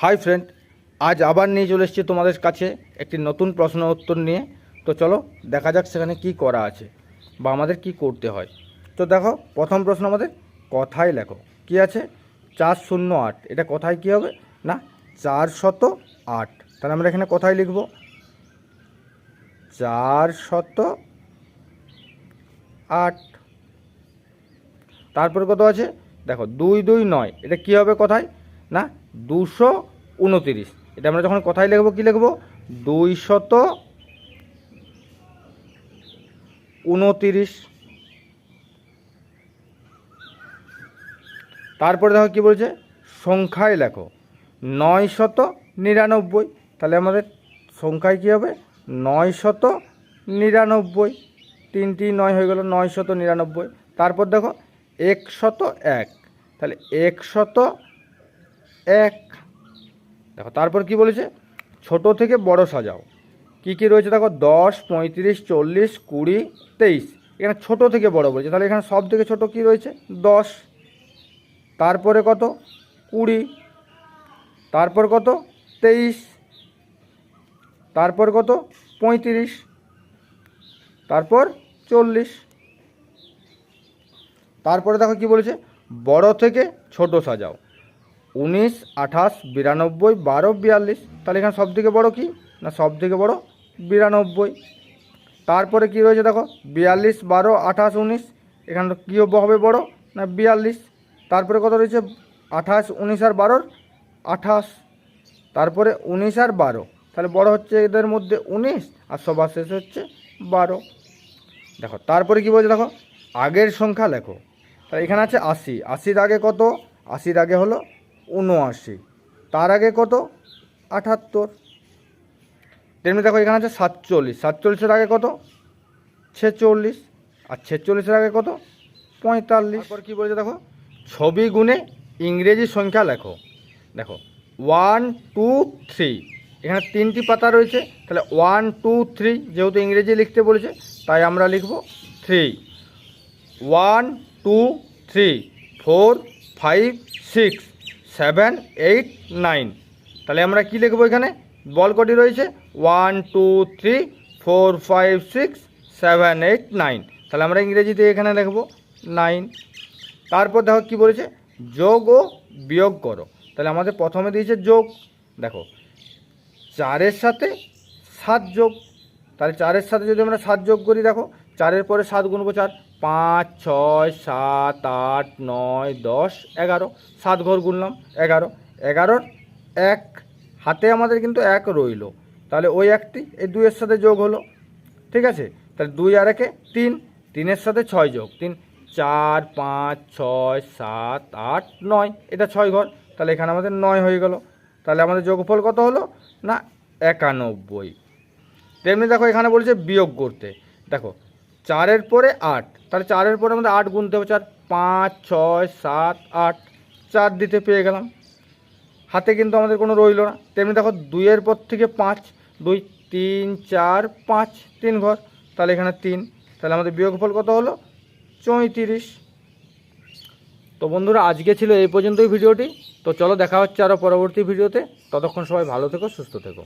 Hi friend আজ আবার নিয়ে চলে এসেছি তোমাদের কাছে একটি নতুন প্রশ্ন উত্তর নিয়ে। তো চলো, দেখা যাক সেখানে কি করা আছে বা আমাদের কি করতে হয়। তো দেখো, প্রথম প্রশ্ন আমাদের কথায় লেখো। কি আছে? চার শূন্য আট। এটা কথায় কি হবে? না, চার শত আট। তাহলে আমরা এখানে কথায় লিখব? চার শত আট। তারপরে কত আছে? দেখো, দুই দুই নয়। এটা কি হবে কথায়? না? দুশো উনতিরিশ। এটা আমরা যখন কথায় লিখব, কি লিখব? দুই শত উনতিরিশ। তারপরে দেখো কি বলছে? সংখ্যায় লেখো। নয় শত নিরানব্বই। তাহলে আমাদের সংখ্যায় কী হবে? নয় শত নিরানব্বই। তিনটি নয় হয়ে গেল নয় শত নিরানব্বই। তারপর দেখো, একশত এক। তাহলে একশত এক। দেখো, তারপর কি বলেছে? ছোট থেকে বড় সাজাও। কি কি রয়েছে? দেখো, দশ, পঁয়ত্রিশ, চল্লিশ, কুড়ি, তেইশ। এখানে ছোট থেকে বড় বলেছে। তাহলে এখানে সব থেকে ছোট কি রয়েছে? দশ। তারপরে কত? কুড়ি। তারপর কত? তেইশ। তারপর কত? পঁয়ত্রিশ। তারপর চল্লিশ। তারপরে দেখো কি বলেছে? বড় থেকে ছোট সাজাও। উনিশ, আঠাশ, বিরানব্বই, বারো, বিয়াল্লিশ। তাহলে এখানে সব থেকে বড়ো কি? না সব থেকে বড়ো বিরানব্বই। তারপরে কি রয়েছে দেখো? বিয়াল্লিশ, বারো, আঠাশ, উনিশ। এখানে কী হবে বড়? না, বিয়াল্লিশ। তারপরে কত রয়েছে? আঠাশ, উনিশ আর বারোর? আঠাশ। তারপরে উনিশ আর বারো। তাহলে বড় হচ্ছে এদের মধ্যে উনিশ, আর সবার শেষে হচ্ছে বারো। দেখো, তারপরে কি বলছে দেখো? আগের সংখ্যা লেখো। তাহলে এখানে আছে আশি। আশির আগে কত? আশির আগে হলো উনআশি তার আগে কত? আটাত্তর। তেমনি দেখো এখানে আছে সাতচল্লিশ। সাতচল্লিশের আগে কত? ছেচল্লিশ। আর ছেচল্লিশের আগে কত? পঁয়তাল্লিশ। তারপর কী বলেছে দেখো? ছবি গুণে ইংরেজি সংখ্যা লেখো। দেখো ওয়ান টু থ্রি। এখানে তিনটি পাতা রয়েছে। তাহলে ওয়ান টু থ্রি যেহেতু ইংরেজি লিখতে বলেছে তাই আমরা লিখব three. One two three four five six. Seven eight nine. তাহলে আমরা কি লিখব এখানে? বল কটি রয়েছে? One, two, three, four, five, six, seven, eight, nine. তাহলে আমরা ইংরেজিতে এখানে লিখব নাইন। তারপর দেখো কি বলেছে? যোগ ও বিয়োগ করো। তাহলে আমাদের প্রথমে দিয়েছে যোগ। দেখো, চারের সাথে সাত যোগ। তাহলে চারের সাথে যদি আমরা সাত যোগ করি, দেখো, চারের পরে সাত গুনবো চার। পাঁচ, ছয়, সাত, আট, নয়, দশ, এগারো। সাত ঘর গুনলাম, এগারো। এগারোর এক, হাতে আমাদের কিন্তু এক রইল। তাহলে ওই একটি, এই দুইয়ের সাথে যোগ হলো। ঠিক আছে? তাহলে দুই আর একে তিন, তিনের সাথে ছয় যোগ। তিন, চার, পাঁচ, ছয়, সাত, আট, নয়। এটা ছয় ঘর। তাহলে এখানে আমাদের নয় হয়ে গেল। তাহলে আমাদের যোগফল কত হলো? না, একানব্বই। তেমনি দেখো, এখানে বলছে বিয়োগ করতে। দেখো চারের পরে আট। তাহলে চারের পরে আমাদের আট গুনতে হবে, চার, পাঁচ, ছয়, সাত, আট, চার দিতে পেয়ে গেলাম। হাতে কিন্তু আমাদের কোনো রইল না। তেমনি দেখো দুইয়ের পর থেকে পাঁচ, দুই, তিন, চার, পাঁচ, তিন ঘর। তাহলে এখানে তিন। তাহলে আমাদের বিয়োগফল কত হলো? চৌত্রিশ। তো বন্ধুরা, আজকে ছিল এই পর্যন্তই ভিডিওটি। তো চলো দেখা হচ্ছে আরও পরবর্তী ভিডিওতে। ততক্ষণ সবাই ভালো থেকো, সুস্থ থেকো।